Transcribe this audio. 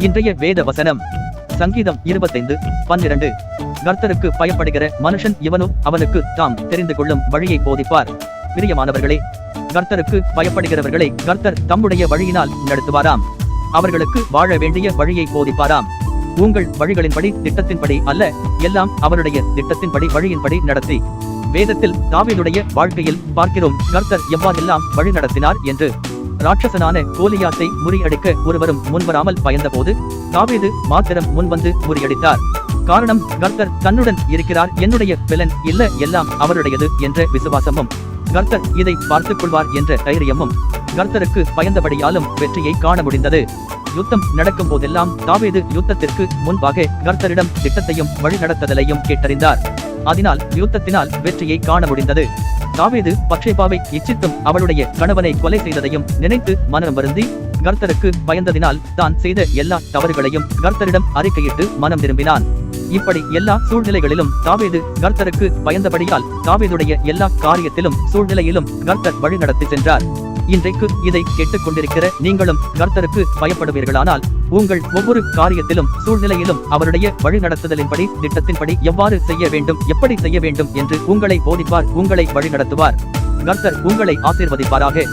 இன்றைய வேத வசனம். சங்கீதம் இருபத்தைந்து பன்னிரண்டு. கர்த்தருக்கு பயப்படுகிற மனுஷன் இவனும் அவனுக்கு தாம் தெரிந்து கொள்ளும் வழியை போதிப்பார். பிரியமானவர்களே கர்த்தருக்கு பயப்படுகிறவர்களை கர்த்தர் தம்முடைய வழியினால் நடத்துவாராம். அவர்களுக்கு வாழ வேண்டிய வழியை போதிப்பாராம். உங்கள் வழிகளின்படி திட்டத்தின்படி அல்ல எல்லாம் அவருடைய திட்டத்தின்படி வழியின்படி நடத்தி. வேதத்தில் தாவினுடைய வாழ்க்கையில் பார்க்கிறோம் கர்த்தர் எவ்வாறெல்லாம் வழி நடத்தினார் என்று. ராட்சசனான கோலியாத்தை முறியடிக்க ஒருவரும் முன்வராமல் பயந்தபோது தாவீது மாத்திரம் முன்வந்து முறியடித்தார். காரணம் கர்த்தர் தன்னுடன் இருக்கிறார் என்னுடைய பிலன் இல்ல எல்லாம் அவருடையது என்ற விசுவாசமும் கர்த்தர் இதை பார்த்துக் கொள்வார் என்ற தைரியமும் கர்த்தருக்கு பயந்தபடியாலும் வெற்றியை காண முடிந்தது. யுத்தம் நடக்கும் போதெல்லாம் தாவீது யுத்தத்திற்கு முன்பாக கர்த்தரிடம் திட்டத்தையும் வழிநடத்துதலையும் கேட்டறிந்தார். அதனால் யுத்தத்தினால் வெற்றியை காண முடிந்தது. காவேது பக்ஷேபாவை இச்சித்தும் அவளுடைய கணவனை கொலை செய்ததையும் நினைத்து மனம் வருந்தி கர்த்தருக்கு பயந்ததினால் தான் செய்த எல்லா தவறுகளையும் கர்த்தரிடம் அறிக்கையிட்டு மனம் திரும்பினான். இப்படி எல்லா சூழ்நிலைகளிலும் தாவேது கர்த்தருக்கு பயந்தபடியால் தாவீதுடைய எல்லா காரியத்திலும் சூழ்நிலையிலும் கர்த்தர் வழிநடத்தி சென்றார். இன்றைக்கு இதை கேட்டுக்கொண்டிருக்கிற நீங்களும் கர்த்தருக்கு பயப்படுவீர்களானால் உங்கள் ஒவ்வொரு காரியத்திலும் சூழ்நிலையிலும் அவருடைய வழிநடத்துதலின்படி திட்டத்தின்படி எவ்வாறு செய்ய வேண்டும் எப்படி செய்ய வேண்டும் என்று உங்களை போதிப்பார் உங்களை வழிநடத்துவார். கர்த்தர் உங்களை ஆசீர்வதிப்பாராக.